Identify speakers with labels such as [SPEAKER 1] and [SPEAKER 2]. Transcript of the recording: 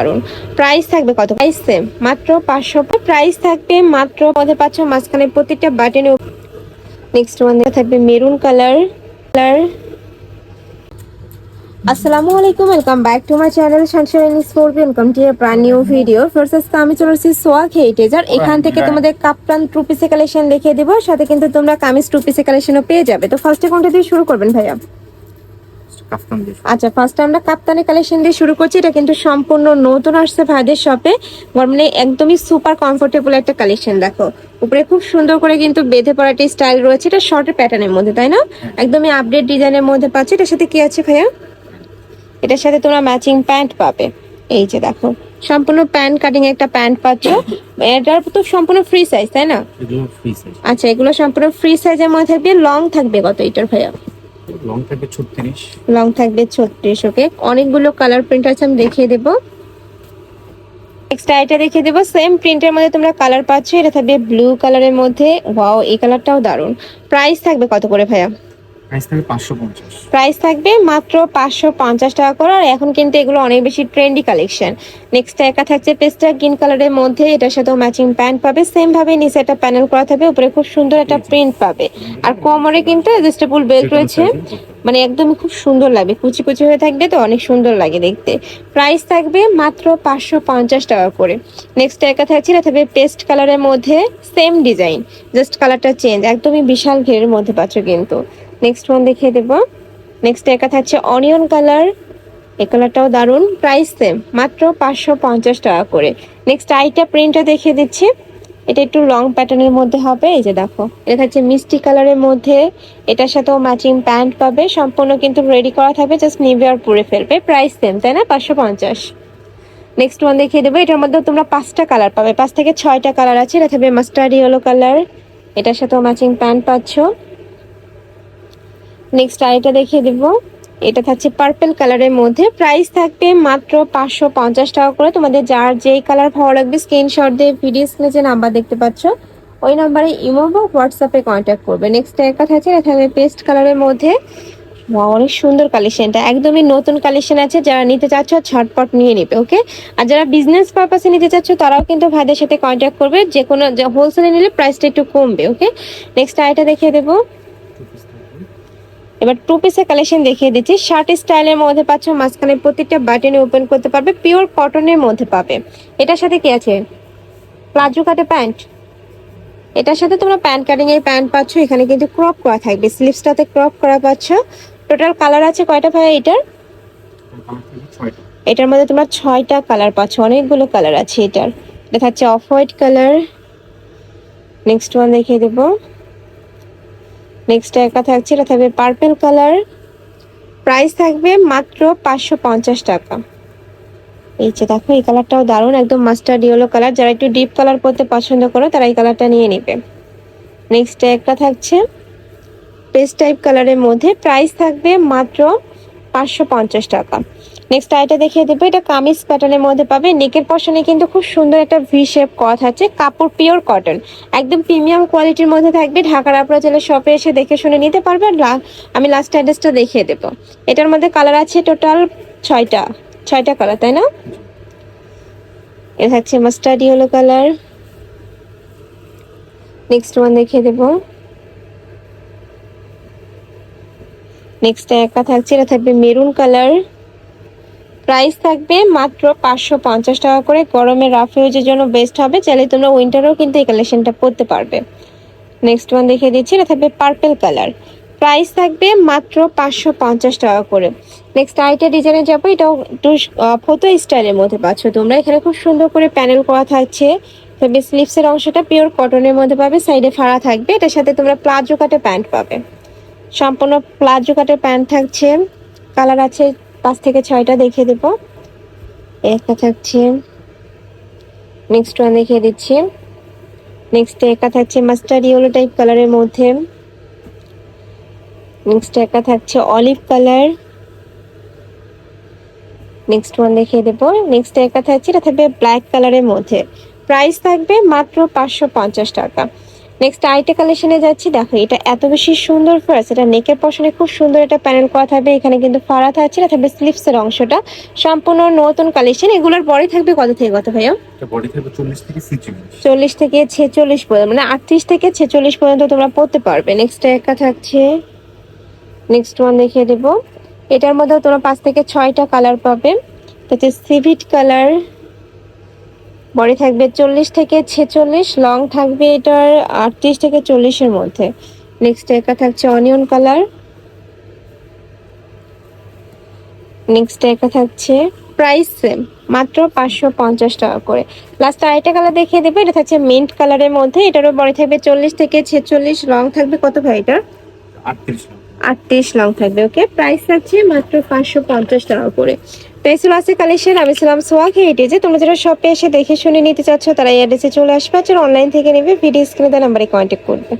[SPEAKER 1] দারুণ প্রাইস থাকবে কত? প্রাইস সেম মাত্র পাঁচশো প্রাইস থাকবে মাত্র মধ্যে পাচ্ছ মাঝখানে প্রত্যেকটা বাটনে নেক্সট ওয়ান থাকবে মেরুন কালার কালার আসসালামু আলাইকুম welcome back to my channel sunshine sport welcome to a brand new video first আজকে আমি চলে এসেছি সোয়াক হেরিটেজ আর এখান থেকে তোমাদের কাপ্তান টু পিসে কালেকশন দেখিয়ে দেবো। সাথে কিন্তু তোমরা কামিজ টু পিসে কালেকশনও পেয়ে যাবে। তো ফার্স্টে কোনটা দিয়ে শুরু করবেন ভাইয়া?
[SPEAKER 2] কাফতান দিয়ে
[SPEAKER 1] আচ্ছা ফার্স্ট আমরা কাপ্তানি কালেকশন দিয়ে শুরু করছি। এটা কিন্তু সম্পূর্ণ নতুন আসছে ভাইদের শপে মানে একদমই সুপার কমফোর্টেবল একটা কালেকশন দেখো। উপরে খুব সুন্দর করে কিন্তু বেঁধে পড়া একটা স্টাইল রয়েছে। এটা শর্টের প্যাটার্নের মধ্যে তাই না? একদমই আপডেট ডিজাইনের মধ্যে পাচ্ছি। এটার সাথে কি আছে ভাইয়া? এটার সাথে তোমরা ম্যাচিং প্যান্ট পাবে। এই যে দেখো সম্পূর্ণ প্যান্ট কাটিং একটা প্যান্ট পাচ্ছ। এটার তো সম্পূর্ণ ফ্রি সাইজ তাই না? আচ্ছা এগুলো সম্পূর্ণ ফ্রি সাইজের মধ্যে থাকবে। লং থাকবে কত? এটার ভাইয়া?
[SPEAKER 2] লং থাকবে ছত্রিশ।
[SPEAKER 1] লং থাকবে ছত্রিশ ওকে অনেকগুলো কালার প্রিন্ট আছে, আমি দেখিয়ে দেবো। নেক্সট এটা দেখিয়ে দেবো। সেম প্রিন্টের মধ্যে তোমরা কালার পাচ্ছ, এটা থাকবে ব্লু কালারের মধ্যে। ওয়াও এই কালারটাও দারুণ। প্রাইস থাকবে কত করে, ভাইয়া?
[SPEAKER 2] প্রাইস থাকবে
[SPEAKER 1] মাত্র পাঁচশো পঞ্চাশ টাকা করে আর এখন কিন্তু এগুলো অনেক বেশি ট্রেন্ডি কালেকশন নেক্সট একা থাকছে পেস্টা গ্রিন কালারের মধ্যে এটার সাথেও ম্যাচিং প্যান্ট পাবে। সেম ভাবে নিচে একটা প্যানেল করা থাকবে উপরে খুব সুন্দর একটা প্রিন্ট পাবে। আর কোমরে কিন্তু অ্যাডজাস্টেবল বেল্ট রয়েছে। মানে একদমই খুব সুন্দর লাগবে কুচি কুচি হয়ে থাকবে তো অনেক সুন্দর লাগে দেখতে। প্রাইস থাকবে মাত্র পাঁচশো পঞ্চাশ টাকা করে। নেক্সট একা থাকছে এটা থাকবে পেস্ট কালারের মধ্যে সেম ডিজাইন জাস্ট কালারটা চেঞ্জ একদমই বিশাল ঘেরের মধ্যে পাচ্ছ কিন্তু। নেক্সট ওয়ান দেখিয়ে দেবো। নেক্সট একা থাকছে অনিয়ন কালার এই কালারটাও দারুণ। প্রাইস সেম মাত্র পাঁচশো পঞ্চাশ টাকা করে। নেক্সট আইটা প্রিন্টটা দেখিয়ে দিচ্ছি। এটা একটু লং প্যাটার্নের মধ্যে হবে। এই যে দেখো, এটা থাকছে মিষ্টি কালারের মধ্যে। এটার সাথেও ম্যাচিং প্যান্ট পাবে। সম্পূর্ণ কিন্তু রেডি করা থাকবে জাস্ট নিবে আর পরে ফেলবে। প্রাইস সেম তাই না? পাঁচশো পঞ্চাশ। নেক্সট ওয়ান দেখিয়ে দেবো। এটার মধ্যে তোমরা পাঁচটা কালার পাবে। পাঁচ থেকে ছয়টা কালার আছে। এটা থাকবে মাস্টার্ড ইয়েলো কালার এটার সাথেও ম্যাচিং প্যান্ট পাচ্ছ। নেক্সট আরেকটা দেখিয়ে দিব। এটা থাকছে পার্পেল কালারের মধ্যে। প্রাইস থাকবে মাত্র পাঁচশো পঞ্চাশ টাকা করে। তোমাদের যার যেই কালার ভালো লাগবে স্ক্রিনশট দিয়ে ভিডিও স্ক্রিনে যে নাম্বার দেখতে পাচ্ছ, ওই নাম্বারে ইমো বা হোয়াটসঅ্যাপে কন্ট্যাক্ট করবে। নেক্সট একটা থাকছে, এটা থাকবে পেস্ট কালারের মধ্যে। অনেক সুন্দর কালেকশনটা একদমই নতুন কালেকশন আছে, যারা নিতে চাচ্ছ ঝটপট নিয়ে নিবে ওকে আর যারা বিজনেস পারপাসে নিতে চাচ্ছ, তারাও কিন্তু ভাইদের সাথে কন্ট্যাক্ট করবে। যে কোনো হোলসেলে নিলে প্রাইসটা একটু কমবে ওকে নেক্সট আইটা দেখিয়ে দেবো। এবার টু পিসের কালেকশন দেখিয়ে দিচ্ছি। শার্ট স্টাইলের মধ্যে পাচ্ছ, মাঝখানে প্রত্যেকটা বাটনে ওপেন করতে পারবে পিওর কটনের মধ্যে পাবে। এটার সাথে কি আছে? প্লাজো কাটে প্যান্ট। এটার সাথে তোমরা প্যান্ট কাটিং এর প্যান্ট পাচ্ছ, এখানে কিন্তু ক্রপ করা থাকবে। স্লিভসটাতে ক্রপ করা পাচ্ছ। টোটাল কালার আছে কয়টা ভাই এটার? এটার মধ্যে তোমরা ছয়টা কালার পাচ্ছ, অনেকগুলো কালার আছে এটার। এটা থাকছে off white colour next one দেখিয়ে দেবো। নেক্সট একা থাকছে, এটা থাকবে পার্পেল কালার প্রাইস থাকবে মাত্র পাঁচশো পঞ্চাশ টাকা। এই যে দেখো, এই কালারটাও দারুণ, একদম মাস্টার্ড ইয়েলো কালার যারা একটু ডিপ কালার পরতে পছন্দ করো, তারা এই কালারটা নিয়ে নেবে। নেক্সট একটা থাকছে পেস্ট টাইপ কালারের মধ্যে। প্রাইস থাকবে মাত্র পাঁচশো পঞ্চাশ টাকা। নেক্সট আইটা দেখিয়ে দেবো। এটা কামিজ প্যাটার্নের মধ্যে পাবে। নেকের পশনে কিন্তু খুব সুন্দর একটা ভি শেপ করা থাকছে কাপড় পিওর কটন একদম প্রিমিয়াম কোয়ালিটির মধ্যে থাকবে। ঢাকার আপনারা চাইলে শপে এসে দেখে শুনে নিতে পারবে। আর আমি লাস্ট অ্যাড্রেসটা দেখিয়ে দেবো। এটার মধ্যে কালার আছে টোটাল ছয়টা। ছয়টা কালার তাই না? এটা থাকছে mustard yellow colour next one দেখিয়ে দেবো। নেক্সট একা থাকছে। এটা থাকবে মেরুন কালার প্রাইস থাকবে মাত্র পাঁচশো পঞ্চাশ টাকা করে। গরমে রাফ ইউজের জন্য বেস্ট হবে। চাইলে তোমরা উইন্টারেও কিন্তু এই কালেকশনটা পরতে পারবে। নেক্সট ওয়ান দেখিয়ে দিচ্ছি, এটা থাকবে পার্পল কালার প্রাইস থাকবে মাত্র পাঁচশো পঞ্চাশ টাকা করে। নেক্সট আইটা ডিজাইনে যাব, এটাও একটু ফটো স্টাইলের মধ্যে পাচ্ছ তোমরা। এখানে খুব সুন্দর করে প্যানেল করা থাকছে। তবে স্লিপসের অংশটা পিওর কটনের মধ্যে পাবে সাইডে ফাড়া থাকবে। এটার সাথে তোমরা প্লাজো কাটে প্যান্ট পাবে। সম্পূর্ণ প্লাজো কাটের প্যান্ট থাকছে। কালার আছে পাঁচ থেকে ছয়টা দেখিয়ে দেব। একটা থাকছে। নেক্সট ওয়ান দেখিয়ে দিচ্ছি। নেক্সট একা থাকছে মাস্টার্ড ইয়েলো টাইপ কালারের মধ্যে। নেক্সট একা থাকছে অলিভ কালার নেক্সট ওয়ান দেখিয়ে দেবো। নেক্সট একা থাকছে এটা থাকবে ব্ল্যাক কালারের মধ্যে। প্রাইস থাকবে মাত্র পাঁচশো পঞ্চাশ টাকা। নেক্সট আইটা কালেকশনে যাচ্ছি। দেখো এটা এত বেশি সুন্দর ফার্স এটা নেকের পশনে খুব সুন্দর একটা প্যানেল করা থাকবে। এখানে কিন্তু ফাড়া থাকছে না থাকবে স্লিপসের অংশটা। সম্পূর্ণ নতুন কালেকশন এগুলোর পরে থাকবে কত থেকে কত ভাইয়া?
[SPEAKER 2] বডি চল্লিশ থেকে ছিচল্লিশ
[SPEAKER 1] পর্যন্ত মানে আটত্রিশ থেকে ছেচল্লিশ পর্যন্ত তোমরা পড়তে পারবে। নেক্সট একটা থাকছে নেক্সট ওয়ান দেখিয়ে দেব। এটার মধ্যে তোমরা পাঁচ থেকে ছয়টা কালার পাবে। তো হচ্ছে সিভিট কালার বডি থাকবে চল্লিশ থেকে ছেচল্লিশ লং থাকবে এটার আটত্রিশ থেকে চল্লিশের মধ্যে। নেক্সট একা থাকছে অনিয়ন কালার নেক্সট একা থাকছে প্রাইস সেম মাত্র পাঁচশো পঞ্চাশ টাকা করে। লাস্ট আরেকটা কালার দেখিয়ে দেবে এটা থাকছে মিন্ট কালারের মধ্যে। এটারও বড় থাকবে চল্লিশ থেকে ছেচল্লিশ লং থাকবে কত ভাই
[SPEAKER 2] আটত্রিশ
[SPEAKER 1] আটত্রিশ লং থাকবে ওকে প্রাইস থাকছে মাত্র পাঁচশো পঞ্চাশ টাকা করে। পেসুল আছে কালেকশন আমি ছিলাম সোয়াগ হেরিটেজে তোমরা যারা শপে এসে দেখে শুনে নিতে চাচ্ছ, তারা এই অ্যাড্রেসে চলে আসবে। আর অনলাইন থেকে নেবে ভিডিও স্ক্রিনে দেওয়া নাম্বারে কন্ট্যাক্ট করবে।